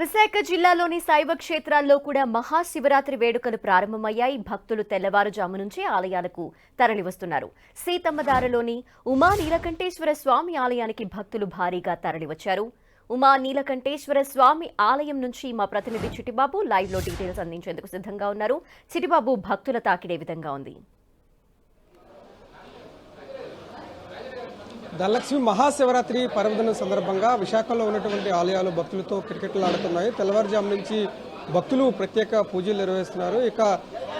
విశాఖ జిల్లాలోని శైవ క్షేత్రాల్లో కూడా మహాశివరాత్రి వేడుకలు ప్రారంభమయ్యాయి. భక్తులు తెల్లవారుజాము నుంచే ఆలయాలకు తరలివస్తున్నారు. సీతమ్మదారలోని ఉమా నీలకంఠేశ్వర స్వామి ఆలయానికి భక్తులు భారీగా తరలివచ్చారు. ఉమా నీలకంఠేశ్వర స్వామి ఆలయం నుంచి మా ప్రతినిధి చిటిబాబు లైవ్లో డీటెయిల్స్ అందించేందుకు సిద్ధంగా ఉన్నారు. చిటిబాబు భక్తుల తాకిడే విధంగా ఉంది. ధనలక్ష్మి మహాశివరాత్రి పర్వదినం సందర్భంగా విశాఖలో ఉన్నటువంటి ఆలయాలు భక్తులతో క్రికెట్లు ఆడుతున్నాయి తెల్లవారుజాము నుంచి భక్తులు ప్రత్యేక పూజలు నిర్వహిస్తున్నారు. ఇక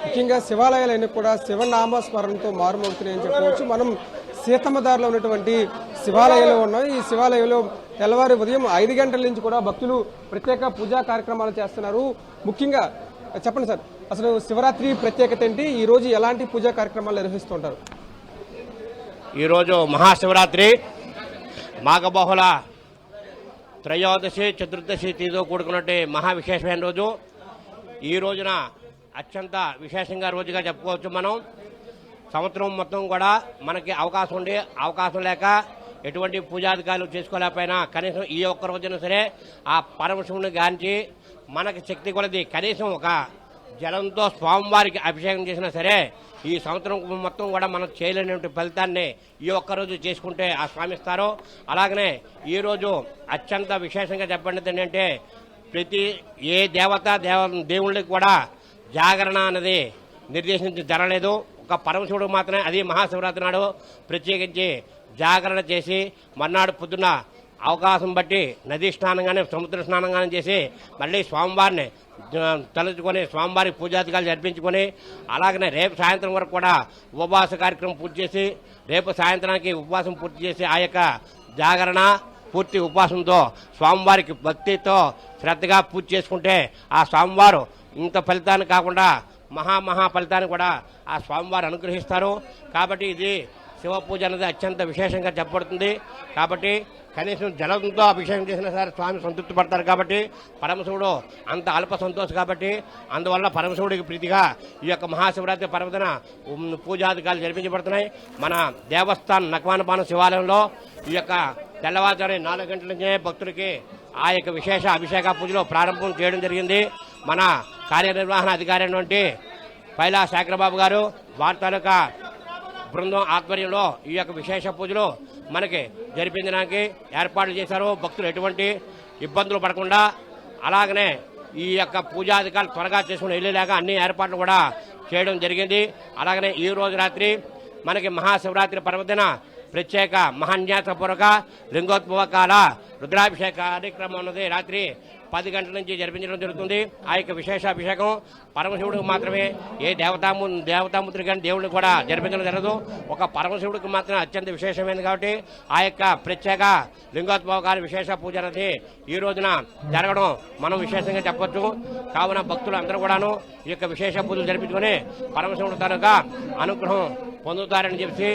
ముఖ్యంగా శివాలయాలన్నీ కూడా శివనామ స్మరణతో మారుమవుతున్నాయని చెప్పవచ్చు. మనం సీతమ్మదారిలో ఉన్నటువంటి శివాలయంలో ఉన్నాం. ఈ శివాలయంలో తెల్లవారు ఉదయం ఐదు గంటల నుంచి కూడా భక్తులు ప్రత్యేక పూజా కార్యక్రమాలు చేస్తున్నారు. ముఖ్యంగా చెప్పండి సార్ అసలు శివరాత్రి ప్రత్యేకత ఏంటి? ఈ రోజు ఎలాంటి పూజా కార్యక్రమాలు నిర్వహిస్తుంటారు ఈరోజు మహాశివరాత్రి. మాఘబహుళ త్రయోదశి చతుర్దశి తేదీతో కూడుకున్నట్టు మహా విశేషమైన రోజు. ఈ రోజున అత్యంత విశేషంగా రోజుగా చెప్పుకోవచ్చు మనం. సంవత్సరం మొత్తం కూడా మనకి అవకాశం ఉండి అవకాశం లేక ఎటువంటి పూజాధికారులు చేసుకోలేకపోయినా కనీసం ఈ ఒక్క రోజున సరే ఆ పరమశివుని గాంచి మనకి శక్తి కొలది కనీసం ఒక జలంతో స్వామివారికి అభిషేకం చేసినా సరే ఈ సంవత్సరం మొత్తం కూడా మనం చేయలేని ఫలితాన్ని ఈ ఒక్క రోజు చేసుకుంటే ఆ స్వామి ఇస్తారు. అలాగనే ఈ రోజు అత్యంత విశేషంగా చెప్పండి ఏంటంటే ప్రతి ఏ దేవత దేవ దేవుళ్ళకి కూడా జాగరణ అనేది నిర్దేశించి జరగలేదు. ఒక పరమశివుడు మాత్రమే అది మహాశివరాత్రి నాడు ప్రత్యేకించి జాగరణ చేసి మర్నాడు పొద్దున అవకాశం బట్టి నదీ స్నానం కానీ సముద్ర స్నానం కానీ చేసి మళ్ళీ స్వామివారిని తలుచుకొని స్వామివారికి పూజాధికారులు జరిపించుకొని అలాగనే రేపు సాయంత్రం వరకు కూడా ఉపవాస కార్యక్రమం పూర్తి చేసి రేపు సాయంత్రానికి ఉపవాసం పూర్తి చేసి ఆ యొక్క జాగరణ పూర్తి ఉపవాసంతో స్వామివారికి భక్తితో శ్రద్ధగా పూజ చేసుకుంటే ఆ స్వామివారు ఇంత ఫలితాన్ని కాకుండా మహా మహా ఫలితాన్ని కూడా ఆ స్వామివారు అనుగ్రహిస్తారు. కాబట్టి ఇది శివ పూజ అనేది అత్యంత విశేషంగా చెప్పబడుతుంది. కాబట్టి కనీసం జలంతో అభిషేకం చేసినా సరే స్వామి సంతృప్తి పడతారు కాబట్టి పరమశివుడు అంత అల్ప సంతోషం కాబట్టి అందువల్ల పరమశివుడికి ప్రీతిగా ఈ యొక్క మహాశివరాత్రి పర్వదిన పూజాధికారులు జరిపించబడుతున్నాయి. మన దేవస్థానం నక్వానపాన శివాలయంలో ఈ యొక్క తెల్లవారుజాము నాలుగు గంటల నుంచే భక్తులకి ఆ యొక్క విశేష అభిషేక పూజలో ప్రారంభం చేయడం జరిగింది. మన కార్యనిర్వహణ అధికారి అయినటువంటి పైలా శాఖరబాబు గారు వారి తాలూకా బృందం ఆధ్వర్యంలో ఈ యొక్క విశేష పూజలు మనకి జరిపించడానికి ఏర్పాట్లు చేశారు. భక్తులు ఎటువంటి ఇబ్బందులు పడకుండా అలాగనే ఈ యొక్క పూజాధికారులు త్వరగా చేసుకుని వెళ్ళేలాగా అన్ని ఏర్పాట్లు కూడా చేయడం జరిగింది. అలాగనే ఈ రోజు రాత్రి మనకి మహాశివరాత్రి పర్వదిన ప్రత్యేక మహాన్యాసపూర్వక లింగోద్భవకాల రుద్రాభిషేక కార్యక్రమం ఉన్నది. రాత్రి పది గంటల నుంచి జరిపించడం జరుగుతుంది. ఆ యొక్క విశేషాభిషేకం పరమశివుడికి మాత్రమే ఏ దేవతాము దేవతాముద్రి కానీ దేవుడిని కూడా జరిపించడం జరగదు. ఒక పరమశివుడికి మాత్రమే అత్యంత విశేషమైనది కాబట్టి ఆ యొక్క ప్రత్యేక లింగోద్భవకాల విశేష పూజ అనేది ఈ రోజున జరగడం మనం విశేషంగా చెప్పచ్చు. కావున భక్తులు అందరూ కూడాను ఈ యొక్క విశేష పూజలు జరిపించుకొని పరమశివుడి తరగా అనుగ్రహం పొందుతారని చెప్పి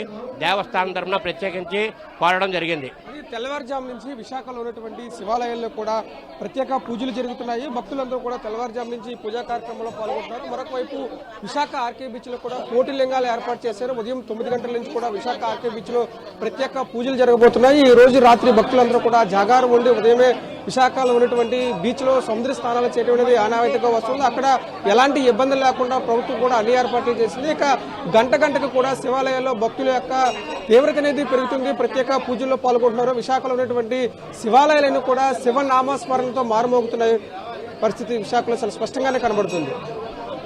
దేవస్థానం తరఫున ప్రత్యేకించి కోరడం జరిగింది. తెల్లవారుజాము నుంచి విశాఖలో ఉన్నటువంటి శివాలయాల్లో కూడా ప్రత్యేక పూజలు జరుగుతున్నాయి. భక్తులందరూ కూడా తెల్లవారుజాము నుంచి పూజా కార్యక్రమంలో పాల్గొంటున్నారు. మరొక వైపు విశాఖ ఆర్కే బీచ్లో కూడా కోటి లింగాలు ఏర్పాటు చేశారు. ఉదయం తొమ్మిది గంటల నుంచి కూడా విశాఖ ఆర్కే బీచ్లో ప్రత్యేక పూజలు జరగబోతున్నాయి. ఈ రోజు రాత్రి భక్తులందరూ కూడా జాగారం ఉండి ఉదయమే విశాఖలో ఉన్నటువంటి బీచ్లో సముద్ర స్నానాలు చేయటం అనేది వస్తుంది అక్కడ ఎలాంటి ఇబ్బందులు లేకుండా ప్రభుత్వం కూడా అన్ని ఏర్పాట్లు చేసింది. ఇక గంట గంటకు కూడా శివాలయాల్లో భక్తుల యొక్క తీవ్రత అనేది పెరుగుతుంది. ప్రత్యేక పూజల్లో పాల్గొంటున్నారు. విశాఖలో ఉన్నటువంటి శివాలయాలన్నీ కూడా శివనామస్మరణతో మారుమోగుతున్నాయి. పరిస్థితి విశాఖలో చాలా స్పష్టంగానే కనబడుతుంది.